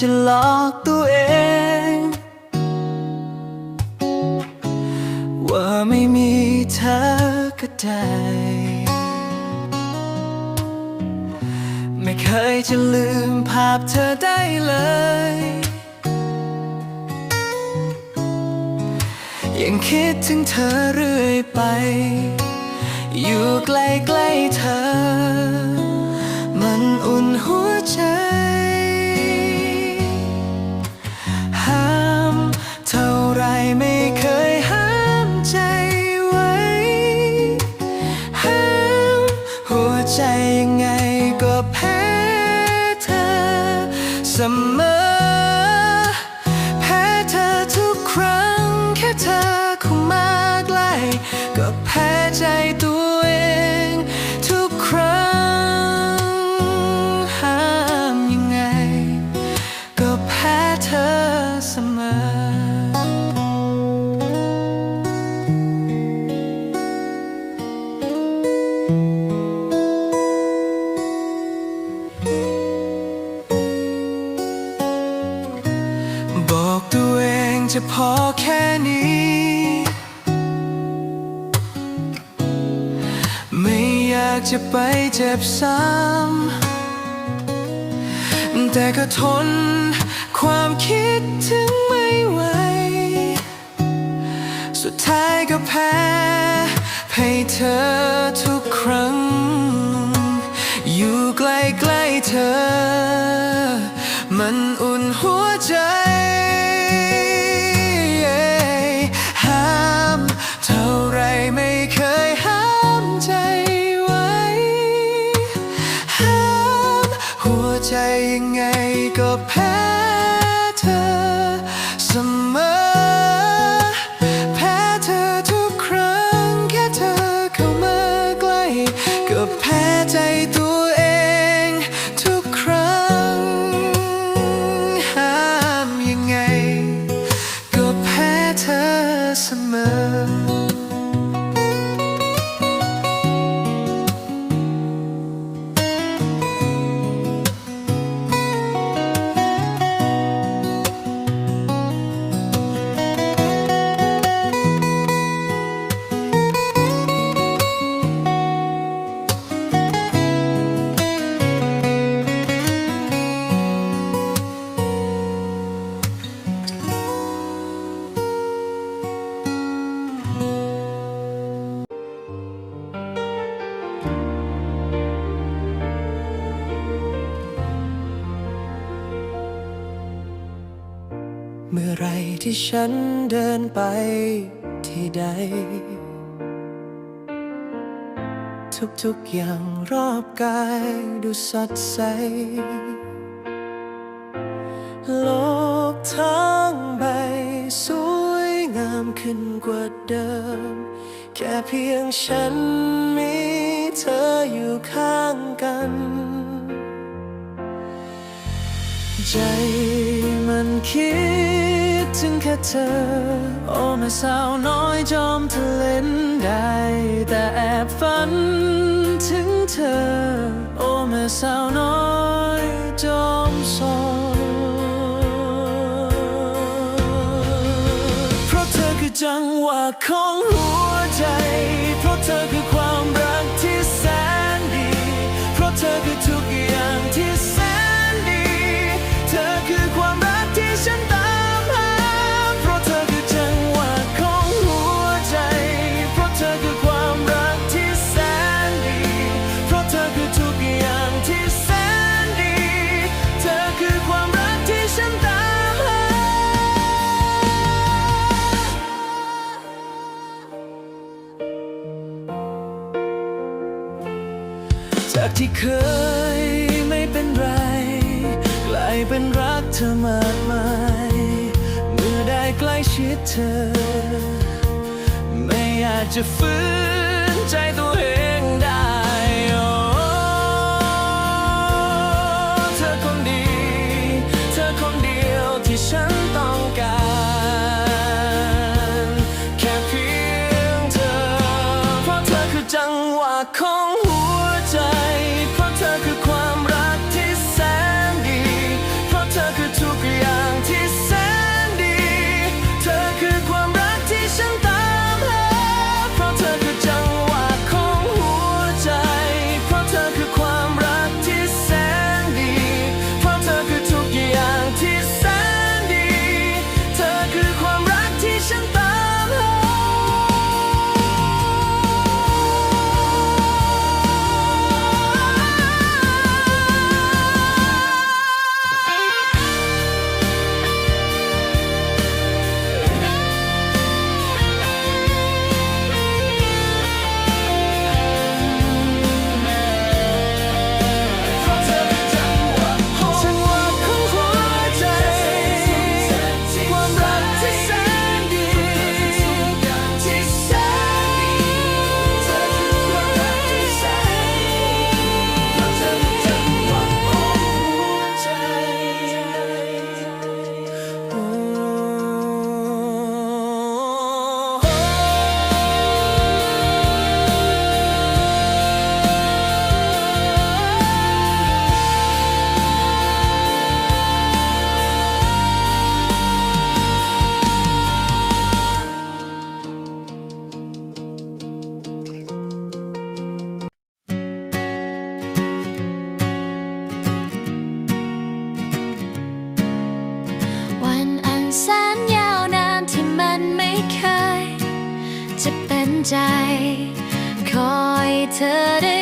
จะหลอกตัวเอง ว่าไม่มีเธอก็ได้ไม่เคยจะลืมภาพเธอได้เลย ยังคิดถึงเธอเรื่อยไป อยู่ใกล้ๆเธอ มันอุ่นหัวใจ เสมอ แพ้เธอทุกครั้ง แค่เธอเข้ามาใกล้ก็แพ้ใจตัวเองทุกครั้ง ห้ามยังไง ก็แพ้เธอเสมอ จะพอแค่นี้ ไม่อยากจะไปเจ็บซ้ำแต่ก็ทนความคิดถึงไม่ไหว สุดท้ายก็แพ้ ให้เธอทุกครั้ง อยู่ใกล้ๆเธอ มันอุ่นหัวใจ เมื่อไรที่ฉันเดินไปที่ใด ทุกๆอย่างรอบกายดูสดใส โลกทั้งใบสวยงามขึ้นกว่าเดิม แค่เพียงฉันมีเธออยู่ข้างกัน ใจมันคิด ค่เธอ โอ้แม่สาวน้อยจอมทะเลนได้ แต่แอบฝันถึงเธอ โอ้แม่สาวน้อยจอมโสดเพราะเธอคือจังหวะของหัวใจ ยไม่เป็นไร กลายเป็นรักเธอมากมาย เมื่อได้ใกล้ชิดเธอ ไม่อาจจะฝืนใจตัวเองได้โอ้เธอคนดี เธอคนเดียวที่ฉัน ใจ คอยเธอได้